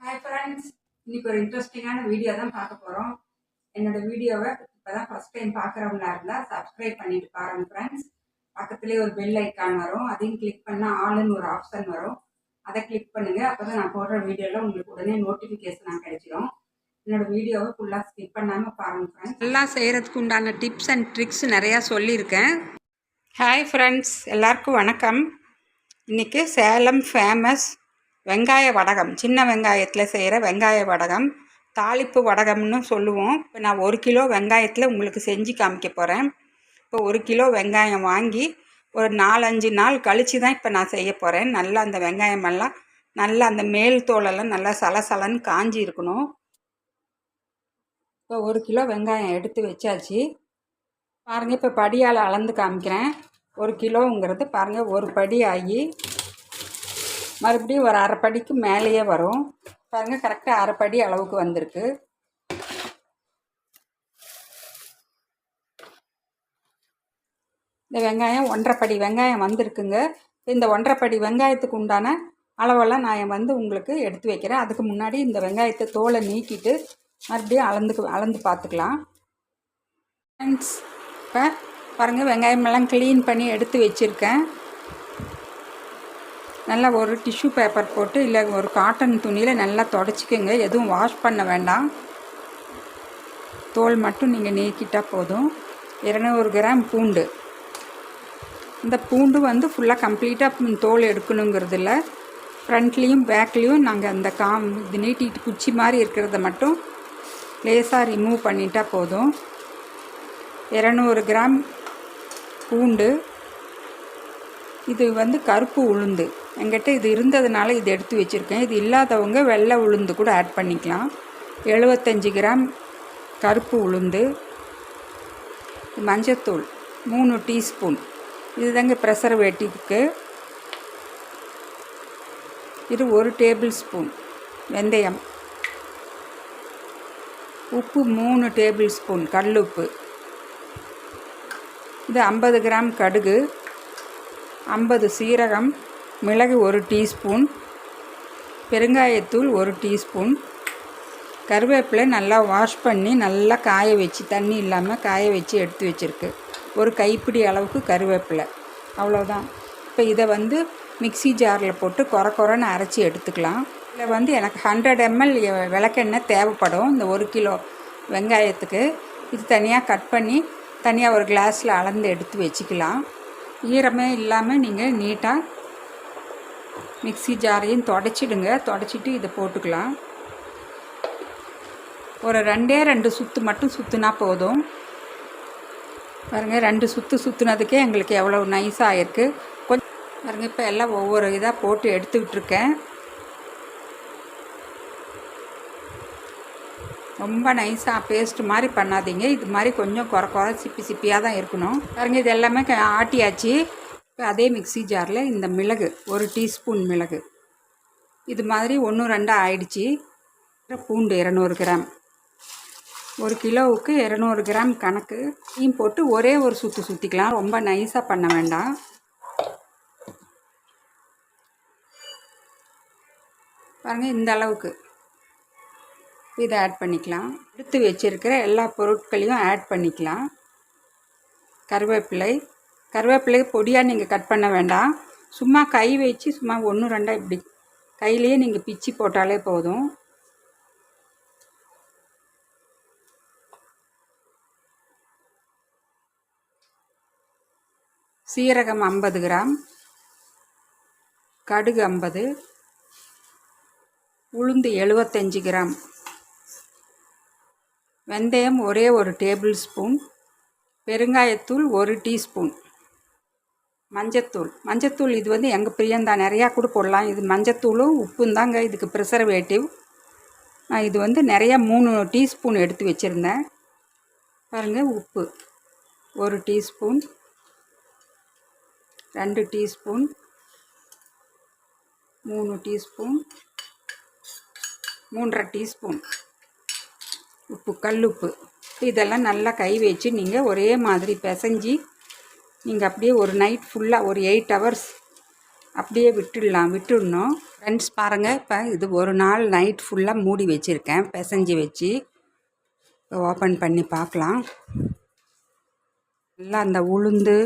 Hi friends இன்னைக்கு ஒரு இன்ட்ரெஸ்டிங்கான வீடியோ தான் பார்க்க போகிறோம் என்னோட வீடியோவை இப்போ தான் ஃபஸ்ட் டைம் பார்க்குறவங்களா இருந்தால் சப்ஸ்கிரைப் பண்ணிட்டு பாருங்க ஃப்ரெண்ட்ஸ் பக்கத்துலேயே ஒரு பெல் ஐக்கான் வரும். அதையும் கிளிக் பண்ணால் ஆளுன்னு ஒரு ஆப்ஷன் வரும். அதை கிளிக் பண்ணுங்கள் அப்போ தான் நான் போடுற வீடியோவில் உங்களுக்கு உடனே நோட்டிஃபிகேஷனாக கிடைச்சிடும் என்னோட வீடியோவை ஃபுல்லாக ஸ்கிப் பண்ணாமல் பாருங்க ஃப்ரெண்ட்ஸ் எல்லாம் செய்கிறதுக்கு உண்டான டிப்ஸ் அண்ட் ட்ரிக்ஸ் நிறையா சொல்லியிருக்கேன். ஹாய் ஃப்ரெண்ட்ஸ் எல்லாருக்கும் வணக்கம். இன்றைக்கி சேலம் ஃபேமஸ் வெங்காய வடகம் சின்ன வெங்காயத்தில் செய்கிற வெங்காய வடகம் தாளிப்பு வடகம்னு சொல்லுவோம். இப்போ நான் ஒரு கிலோ வெங்காயத்தில் உங்களுக்கு செஞ்சு காமிக்க போகிறேன் இப்போ ஒரு கிலோ வெங்காயம் வாங்கி ஒரு நாலஞ்சு நாள் கழித்து தான் இப்போ நான் செய்ய போகிறேன் நல்லா அந்த வெங்காயமெல்லாம் நல்லா அந்த மேல் தோலெல்லாம் நல்லா சலசலன்னு காஞ்சி இருக்கணும். இப்போ ஒரு கிலோ வெங்காயம் எடுத்து வச்சாச்சு. பாருங்கள் இப்போ படியால் அளந்து காமிக்கிறேன். ஒரு கிலோங்கிறது பாருங்கள் ஒரு படி ஆகி மறுபடியும் ஒரு அரைப்படிக்கு மேலேயே வரும். பாருங்கள் கரெக்டாக அரைப்படி அளவுக்கு வந்திருக்கு. இந்த வெங்காயம் ஒன்றரை படி வெங்காயம் வந்திருக்குங்க. இந்த ஒன்றரை படி வெங்காயத்துக்கு உண்டான அளவெல்லாம் நான் வந்து உங்களுக்கு எடுத்து வைக்கிறேன். அதுக்கு முன்னாடி இந்த வெங்காயத்தை தோலை நீக்கிட்டு மறுபடியும் அளந்து அளந்து பார்த்துக்கலாம். ஃப்ரெண்ட்ஸ் இப்போ பாருங்கள் வெங்காயமெல்லாம் க்ளீன் பண்ணி எடுத்து வச்சுருக்கேன். நல்லா ஒரு டிஷ்யூ பேப்பர் போட்டு இல்லை ஒரு காட்டன் துணியில் நல்லா தொடச்சிக்கோங்க. எதுவும் வாஷ் பண்ண வேண்டாம். தோல் மட்டும் நீங்கள் நீக்கிட்டால் போதும். இரநூறு கிராம் பூண்டு. இந்த பூண்டு வந்து ஃபுல்லாக கம்ப்ளீட்டாக தோல் எடுக்கணுங்கிறது இல்லை ஃப்ரண்ட்லேயும் பேக்லேயும் நாங்கள் அந்த காம் இது நீட்டிட்டு குச்சி மாதிரி இருக்கிறத மட்டும் லேசாக ரிமூவ் பண்ணிட்டால் போதும். இரநூறு கிராம் பூண்டு. இது வந்து கருப்பு உளுந்து. என்கிட்ட இது இருந்ததுனால இது எடுத்து வச்சுருக்கேன். இது இல்லாதவங்க வெள்ளை உளுந்து கூட ஆட் பண்ணிக்கலாம். எழுபத்தஞ்சி கிராம் கருப்பு உளுந்து மஞ்சத்தூள் மூணு டீஸ்பூன். இது தாங்க ப்ரெசர்வேட்டிவ்க்கு இது ஒரு டேபிள் ஸ்பூன் வெந்தயம். உப்பு மூணு டேபிள் ஸ்பூன் கல்லுப்பு. இது ஐம்பது கிராம் கடுகு ஐம்பது சீரகம் மிளகு ஒரு டீஸ்பூன் பெருங்காயத்தூள் ஒரு டீஸ்பூன் கருவேப்பிலை நல்லா வாஷ் பண்ணி நல்லா காய வச்சு தண்ணி இல்லாமல் காய வச்சு எடுத்து வச்சுருக்கு. ஒரு கைப்பிடி அளவுக்கு கருவேப்பிலை. அவ்வளோதான் இப்போ இதை வந்து மிக்சி ஜாரில் போட்டு குறை குறைன்னு அரைச்சி எடுத்துக்கலாம். இதில் வந்து எனக்கு ஹண்ட்ரட் எம்எல் விளக்கெண்ணெய் தேவைப்படும். இந்த ஒரு கிலோ வெங்காயத்துக்கு இது தனியாக கட் பண்ணி தனியாக ஒரு கிளாஸில் அளந்து எடுத்து வச்சுக்கலாம். ஈரமே இல்லாமல் நீங்கள் நீட்டாக மிக்சி ஜாரையும் தொடச்சிடுங்க. தொடச்சிட்டு இதை போட்டுக்கலாம். ஒரு ரெண்டே ரெண்டு சுற்று மட்டும் சுற்றுனா போதும். பாருங்கள் ரெண்டு சுற்று சுற்றுனதுக்கே எங்களுக்கு எவ்வளோ நைஸாக ஆகிருக்கு கொஞ்சம் பாருங்கள் இப்போ எல்லாம் ஒவ்வொரு இதாக போட்டு எடுத்துக்கிட்டு இருக்கேன் ரொம்ப நைஸாக பேஸ்ட் மாதிரி பண்ணாதீங்க. இது மாதிரி கொஞ்சம் குறை குறை சிப்பி சிப்பியாக தான் இருக்கணும். பாருங்கள் இது எல்லாமே ஆட்டியாச்சு. இப்போ அதே மிக்சி ஜாரில் இந்த மிளகு ஒரு டீஸ்பூன் மிளகு. இது மாதிரி ஒன்று ரெண்டாக ஆயிடுச்சு. பூண்டு இரநூறு கிராம். ஒரு கிலோவுக்கு இரநூறு கிராம் கணக்கு. டீம் போட்டு ஒரே ஒரு சுற்று சுற்றிக்கலாம் ரொம்ப நைஸாக பண்ண வேண்டாம். பாருங்கள் இந்த அளவுக்கு. இதை ஆட் பண்ணிக்கலாம். எடுத்து வச்சுருக்கிற எல்லா பொருட்களையும் ஆட் பண்ணிக்கலாம். கருவேப்பிலை கருவேப்பிலை பொடியாக நீங்கள் கட் பண்ண வேண்டாம். சும்மா கை வச்சு சும்மா ஒன்று ரெண்டாக இப்படி. கையிலேயே நீங்கள் பிச்சு போட்டாலே போதும். சீரகம் ஐம்பது கிராம். கடுகு ஐம்பது. உளுந்து எழுபத்தஞ்சி கிராம். வெந்தயம் ஒரே ஒரு டேபிள் ஸ்பூன். பெருங்காயத்தூள் ஒரு டீஸ்பூன். மஞ்சத்தூள். மஞ்சத்தூள் இது வந்து எங்கள் பிரியந்தான் நிறையா கூட போடலாம். இது மஞ்சத்தூளும் உப்பும் தாங்க. இதுக்கு ப்ரிசர்வேட்டிவ் நான் இது வந்து நிறையா மூணு டீஸ்பூன் எடுத்து வச்சுருந்தேன். பாருங்கள் உப்பு. ஒரு டீஸ்பூன். ரெண்டு டீஸ்பூன். மூணு டீஸ்பூன். மூன்றரை டீஸ்பூன். உப்பு கல்லுப்பு இதெல்லாம் நல்லா கை வச்சு நீங்கள் ஒரே மாதிரி பிசைஞ்சி நீங்கள் அப்படியே ஒரு நைட் ஃபுல்லாக ஒரு எயிட் ஹவர்ஸ் அப்படியே விட்டுடலாம். விட்டுடணும். ஃப்ரெண்ட்ஸ் பாருங்கள் இப்போ இது ஒரு நாள் நைட் ஃபுல்லாக மூடி வச்சுருக்கேன். பிசைஞ்சு வச்சு ஓப்பன் பண்ணி பார்க்கலாம். நல்லா அந்த உளுந்து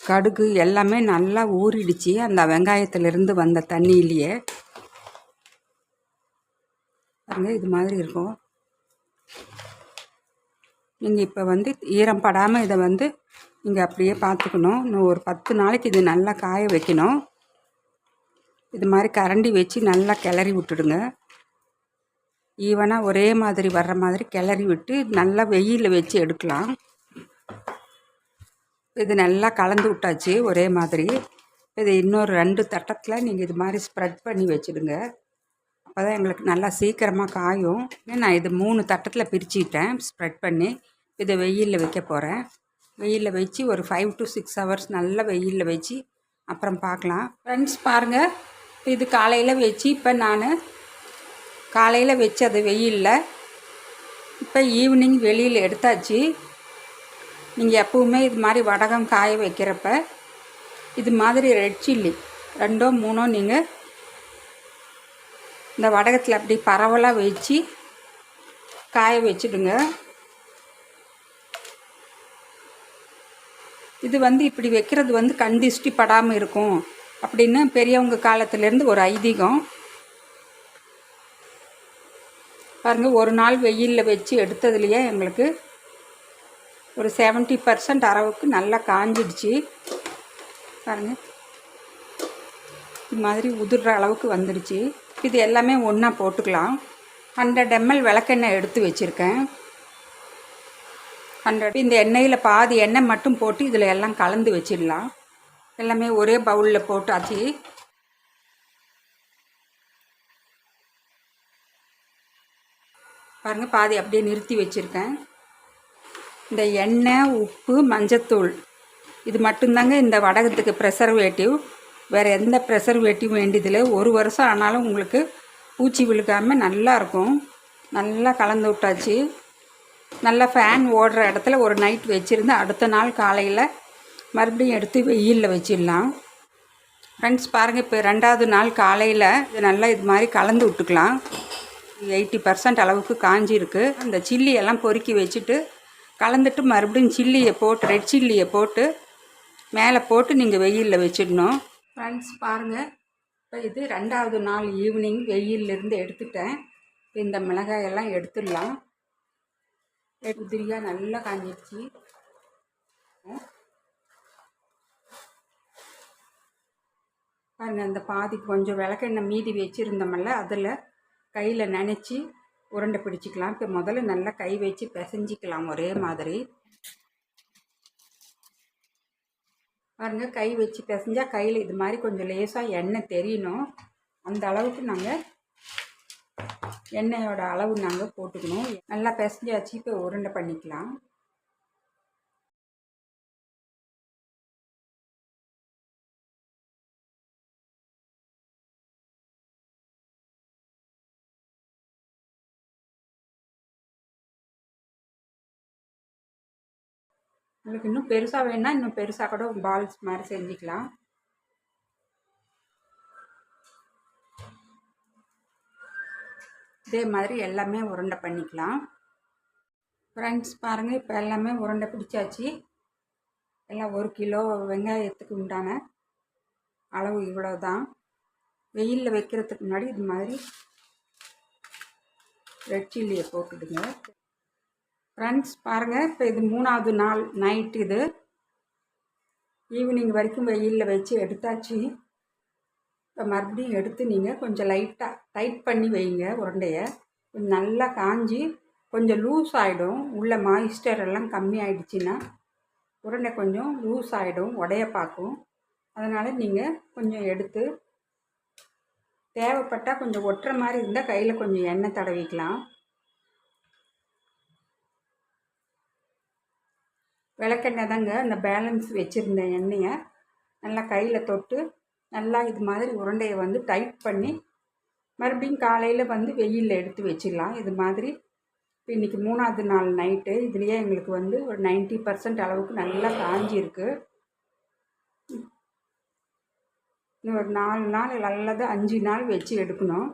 கடுகு எல்லாமே நல்லா ஊறிடுச்சு. அந்த வெங்காயத்துலேருந்து வந்த தண்ணியிலேயே. பாருங்க இது மாதிரி இருக்கும். நீங்கள் இப்போ வந்து ஈரம் படாமல் இதை வந்து நீங்கள் அப்படியே பார்த்துக்கணும் இன்னும் ஒரு பத்து நாளைக்கு இது நல்லா காய வைக்கணும். இது மாதிரி கரண்டி வச்சு நல்லா கிளறி விட்டுடுங்க. ஈவனாக ஒரே மாதிரி வர்ற மாதிரி கிளறி விட்டு நல்லா வெயிலில் வச்சு எடுக்கலாம். இது நல்லா கலந்து விட்டாச்சு ஒரே மாதிரி. இது இன்னொரு ரெண்டு தட்டத்தில் நீங்கள் இது மாதிரி ஸ்ப்ரெட் பண்ணி வச்சுடுங்க. அப்போ தான் எங்களுக்கு நல்லா சீக்கிரமாக காயும். நான் இது மூணு தட்டத்தில் பிரிச்சுக்கிட்டேன் ஸ்ப்ரெட் பண்ணி. இதை வெயிலில் வைக்க போகிறேன் வெயிலில் வச்சு ஒரு ஃபைவ் டு சிக்ஸ் ஹவர்ஸ் நல்லா வெயிலில் வச்சு அப்புறம் பார்க்கலாம். ஃப்ரெண்ட்ஸ் பாருங்கள் இது காலையில் வச்சு இப்போ நான் காலையில் வச்சு அது வெயிலில். இப்போ ஈவினிங் வெளியில் எடுத்தாச்சு. நீங்கள் எப்போவுமே இது மாதிரி வடகம் காய வைக்கிறப்ப இது மாதிரி ரெட் சில்லி ரெண்டோ மூணோ நீங்கள் இந்த வடகத்தில் அப்படி பரவலாக வச்சு காய வச்சுடுங்க. இது வந்து இப்படி வைக்கிறது வந்து கண் திஷ்டி படாமல் இருக்கும் அப்படின்னு பெரியவங்க காலத்துலேருந்து ஒரு ஐதீகம். பாருங்கள் ஒரு நாள் வெயிலில் வச்சு எடுத்ததுலையே எங்களுக்கு ஒரு செவன்ட்டி பர்சன்ட் அளவுக்கு நல்லா காஞ்சிடுச்சு. பாருங்கள் இது மாதிரி உதிர்ற அளவுக்கு வந்துடுச்சு. இது எல்லாமே ஒன்றா போட்டுக்கலாம். ஹண்ட்ரட் எம்எல் விளக்கெண்ணெய் எடுத்து வச்சுருக்கேன். ஹண்ட்ரட் இந்த எண்ணெயில் பாதி எண்ணெய் மட்டும் போட்டு இதில் எல்லாம் கலந்து வச்சிடலாம். எல்லாமே ஒரே பவுலில் போட்டாச்சு பாருங்கள் பாதி அப்படியே நிறுத்தி வச்சுருக்கேன். இந்த எண்ணெய் உப்பு மஞ்சத்தூள். இது மட்டும்தாங்க இந்த வடகத்துக்கு ப்ரெசர்வேட்டிவ் வேறு எந்த ப்ரெசர்வேட்டிவ் வேண்டியதில்லை. ஒரு வருஷம் ஆனாலும் உங்களுக்கு பூச்சி விழுக்காமல் நல்லாயிருக்கும் நல்லா கலந்து விட்டாச்சு. நல்லா ஃபேன் ஓடுற இடத்துல ஒரு நைட் வச்சுருந்து அடுத்த நாள் காலையில் மறுபடியும் எடுத்து வெயிலில் வச்சிடலாம். ஃப்ரெண்ட்ஸ் பாருங்கள் இப்போ ரெண்டாவது நாள் காலையில் இது நல்லா இது மாதிரி கலந்து விட்டுக்கலாம். எயிட்டி பர்சன்ட் அளவுக்கு காஞ்சிருக்கு. அந்த சில்லியெல்லாம் பொறுக்கி வச்சுட்டு கலந்துட்டு மறுபடியும் சில்லியை போட்டு ரெட் சில்லியை போட்டு மேலே போட்டு நீங்கள் வெயிலில் வச்சிடணும். ஃப்ரெண்ட்ஸ் பாருங்கள் இப்போ இது ரெண்டாவது நாள் ஈவினிங் வெயிலிருந்து எடுத்துட்டேன். இந்த மிளகாயெல்லாம் எடுத்துடலாம். கத்திரிக்காய் நல்லா காஞ்சிடுச்சு பாருங்கள் அந்த பாதி கொஞ்சம் விளக்கெண்ணெய் மீதி வச்சுருந்தோம்ல அதில் கையில் நினச்சி உருண்டை பிடிச்சிக்கலாம். இப்போ முதல்ல நல்லா கை வச்சு பிசைஞ்சிக்கலாம் ஒரே மாதிரி. பாருங்கள் கை வச்சு பிசைஞ்சால் கையில் இது மாதிரி கொஞ்சம் லேசாக எண்ணெய் தெரியணும். அந்த அளவுக்கு நாங்கள் எண்ணெயோட அளவு நாங்கள் போட்டுக்கணும். நல்லா பிசைஞ்சாச்சு இப்போ உருண்டை பண்ணிக்கலாம். உங்களுக்கு இன்னும் பெருசாக வேணால் இன்னும் பெருசாக கூட பால்ஸ் மாதிரி செஞ்சுக்கலாம். இதே மாதிரி எல்லாமே உருண்டை பண்ணிக்கலாம். ஃப்ரெண்ட்ஸ் பாருங்கள் இப்போ எல்லாமே உருண்டை பிடிச்சாச்சு. எல்லாம் ஒரு கிலோ வெங்காயத்துக்கு உண்டான அளவு இவ்வளோ தான் வெயிலில் வைக்கிறதுக்கு முன்னாடி இது மாதிரி ரெட் சில்லியை போட்டுடுங்க. ஃப்ரெண்ட்ஸ் பாருங்கள் இப்போ இது மூணாவது நாள் நைட் இது. ஈவினிங் வரைக்கும் வெயிலில் வச்சு எடுத்தாச்சு. இப்போ மறுபடியும் எடுத்து நீங்கள் கொஞ்சம் லைட்டாக டைட் பண்ணி வைங்க உருண்டையை. கொஞ்சம் நல்லா காஞ்சி கொஞ்சம் லூஸ் ஆகிடும் உள்ள மாய்ஸ்டர் எல்லாம் கம்மி ஆகிடுச்சின்னா உருண்டை கொஞ்சம் லூஸ் ஆகிடும் உடைய பார்க்கும். அதனால் நீங்கள் கொஞ்சம் எடுத்து தேவைப்பட்டால் கொஞ்சம் ஒட்டுற மாதிரி இருந்தால் கையில் கொஞ்சம் எண்ணெய் தடவிக்கலாம். விளக்கெண்ணெய் தாங்க அந்த பேலன்ஸ் வச்சுருந்த எண்ணெயை நல்லா கையில் தொட்டு நல்லா இது மாதிரி உருண்டையை வந்து டைட் பண்ணி மறுபடியும் காலையில் வந்து வெயிலில் எடுத்து வச்சிடலாம். இது மாதிரி இப்போ இன்றைக்கி மூணாவது நாள் நைட்டு இதுலேயே எங்களுக்கு வந்து ஒரு நைன்ட்டி பர்சன்ட் அளவுக்கு நல்லா காஞ்சிருக்கு. இன்னும் ஒரு நாலு நாள் அல்லது அஞ்சு நாள் வச்சு எடுக்கணும்.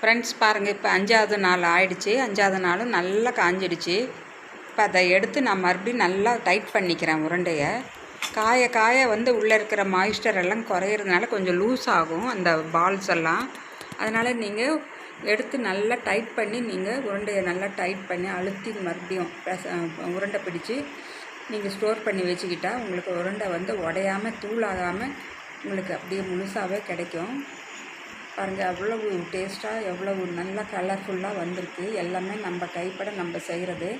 ஃப்ரெண்ட்ஸ் பாருங்கள் இப்போ அஞ்சாவது நாள் ஆயிடுச்சு. அஞ்சாவது நாளும் நல்லா காஞ்சிடுச்சு. இப்போ அதை எடுத்து நான் மறுபடியும் நல்லா டைட் பண்ணிக்கிறேன் உருண்டையை. காய காய வந்து உள்ளே இருக்கிற மாய்ஸ்டர் எல்லாம் குறையிறதுனால கொஞ்சம் லூஸ் ஆகும் அந்த பால்ஸ் எல்லாம். அதனால் நீங்கள் எடுத்து நல்லா டைட் பண்ணி நீங்கள் உருண்டையை நல்லா டைட் பண்ணி அழுத்தி மறுபடியும் உருண்டை பிடிச்சி நீங்கள் ஸ்டோர் பண்ணி வச்சுக்கிட்டால் உங்களுக்கு உருண்டை வந்து உடையாமல் தூளாகாமல் உங்களுக்கு அப்படியே முழுசாகவே கிடைக்கும். பாருங்கள் அவ்வளவு டேஸ்ட்டாக எவ்வளவு நல்லா கலர்ஃபுல்லாக வந்திருக்கு. எல்லாமே நம்ம கைப்பட நம்ம செய்கிறது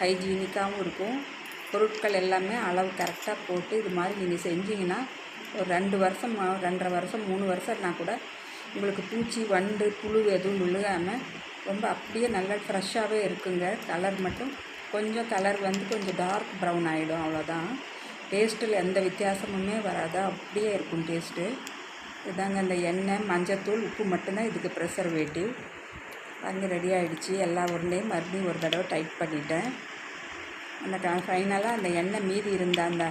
ஹைஜீனிக்காகவும் இருக்கும். பொருட்கள் எல்லாமே அளவு கரெக்டாக போட்டு இது மாதிரி நீங்கள் செஞ்சீங்கன்னா ஒரு ரெண்டு வருஷம் ரெண்டரை வருஷம் மூணு வருஷம்னா கூட உங்களுக்கு பூச்சி வண்டு புழு எதுவும் விழுகாமல் ரொம்ப அப்படியே நல்லா ஃப்ரெஷ்ஷாகவே இருக்குங்க. கலர் மட்டும் கொஞ்சம் கலர் வந்து கொஞ்சம் டார்க் ப்ரௌன் ஆகிடும் அவ்வளோதான். டேஸ்ட்டில் எந்த வித்தியாசமுமே வராது. அப்படியே இருக்கும் டேஸ்ட்டு. இதாங்க இந்த எண்ணெய் மஞ்சத்தூள் உப்பு மட்டும்தான் இதுக்கு ப்ரெசர்வேட்டிவ் அங்கே ரெடி ஆகிடுச்சி எல்லா உருண்டையும் மறுபடியும் ஒரு தடவை டைட் பண்ணிட்டேன். அந்த க ஃபைனலாக அந்த எண்ணெய் மீதி இருந்த அந்த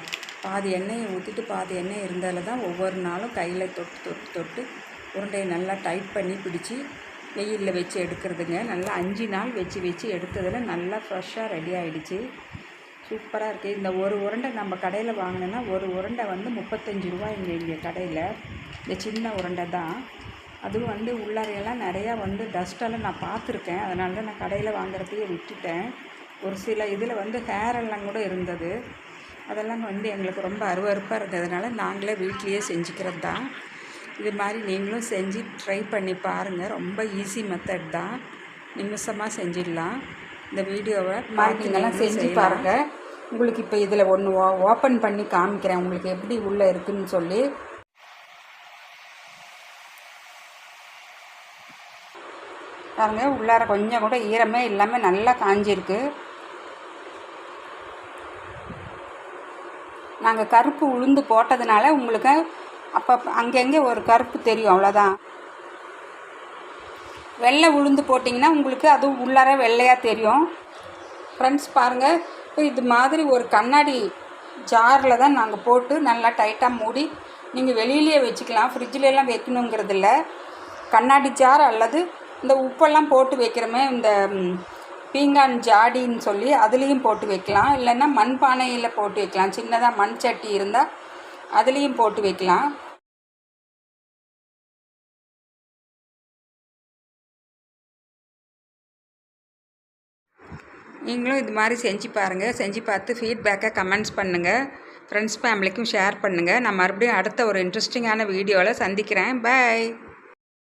பாதி எண்ணெயை ஊற்றிட்டு பாதி எண்ணெய் இருந்ததில் தான் ஒவ்வொரு நாளும் கையில் தொட்டு தொட்டு தொட்டு உருண்டையை நல்லா டைட் பண்ணி பிடிச்சி வெயிலில் வச்சு எடுக்கிறதுங்க. நல்லா அஞ்சு நாள் வச்சு வச்சு எடுத்ததில் நல்லா ஃப்ரெஷ்ஷாக ரெடி ஆகிடுச்சு சூப்பராக இருக்குது இந்த ஒரு உருண்டை நம்ம கடையில் வாங்கினோன்னா ஒரு உருண்டை வந்து முப்பத்தஞ்சு ரூபா இங்கே இங்கே கடையில். இந்த சின்ன உருண்டை தான். அதுவும் வந்து உள்ளாரையெல்லாம் நிறையா வந்து டஸ்ட்டெல்லாம் நான் பார்த்துருக்கேன். அதனால தான் நான் கடையில் வாங்குறதையே விட்டுட்டேன். ஒரு சில இதில் வந்து ஹேர் எல்லாம் கூட இருந்தது. அதெல்லாம் வந்து எங்களுக்கு ரொம்ப அருவருப்பாக இருந்ததுனால நாங்களே வீட்லேயே செஞ்சுக்கிறது தான். இது மாதிரி நீங்களும் செஞ்சு ட்ரை பண்ணி பாருங்கள் ரொம்ப ஈஸி மெத்தட் தான். நிமிஷமாக செஞ்சிடலாம். இந்த வீடியோவை நீங்கள்லாம் செஞ்சு பாருங்கள் உங்களுக்கு இப்போ இதில் ஒன்று ஓ ஓப்பன் பண்ணி காமிக்கிறேன். உங்களுக்கு எப்படி உள்ளே இருக்குன்னு சொல்லி. பாருங்க உள்ளார கொஞ்சம் கூட ஈரமே இல்லாமல் நல்லா காஞ்சிருக்கு. நாங்கள் கருப்பு உளுந்து போட்டதுனால உங்களுக்கு அப்போ அங்கங்கே ஒரு கருப்பு தெரியும் அவ்வளோதான் வெள்ளை உளுந்து போட்டிங்கன்னா உங்களுக்கு அதுவும் உள்ளார வெள்ளையாக தெரியும். ஃப்ரெண்ட்ஸ் பாருங்கள் இப்போ இது மாதிரி ஒரு கண்ணாடி ஜாரில் தான் நாங்கள் போட்டு நல்லா டைட்டாக மூடி நீங்கள் வெளியிலேயே வச்சுக்கலாம். ஃப்ரிட்ஜில் வைக்கணுங்கிறது இல்லை கண்ணாடி ஜார் அல்லது இந்த உப்பெல்லாம் போட்டு வைக்கிறோமே இந்த பீங்கான் ஜாடின்னு சொல்லி அதுலேயும் போட்டு வைக்கலாம். இல்லைன்னா மண்பானையில் போட்டு வைக்கலாம். சின்னதாக மண் சட்டி இருந்தால் அதுலேயும் போட்டு வைக்கலாம். நீங்களும் இது மாதிரி செஞ்சு பாருங்கள் செஞ்சு பார்த்து ஃபீட்பேக்கை கமெண்ட்ஸ் பண்ணுங்கள் ஃப்ரெண்ட்ஸ் ஃபேமிலிக்கும் ஷேர் பண்ணுங்கள் நான் மறுபடியும் அடுத்த ஒரு இன்ட்ரெஸ்டிங்கான வீடியோவில் சந்திக்கிறேன். பை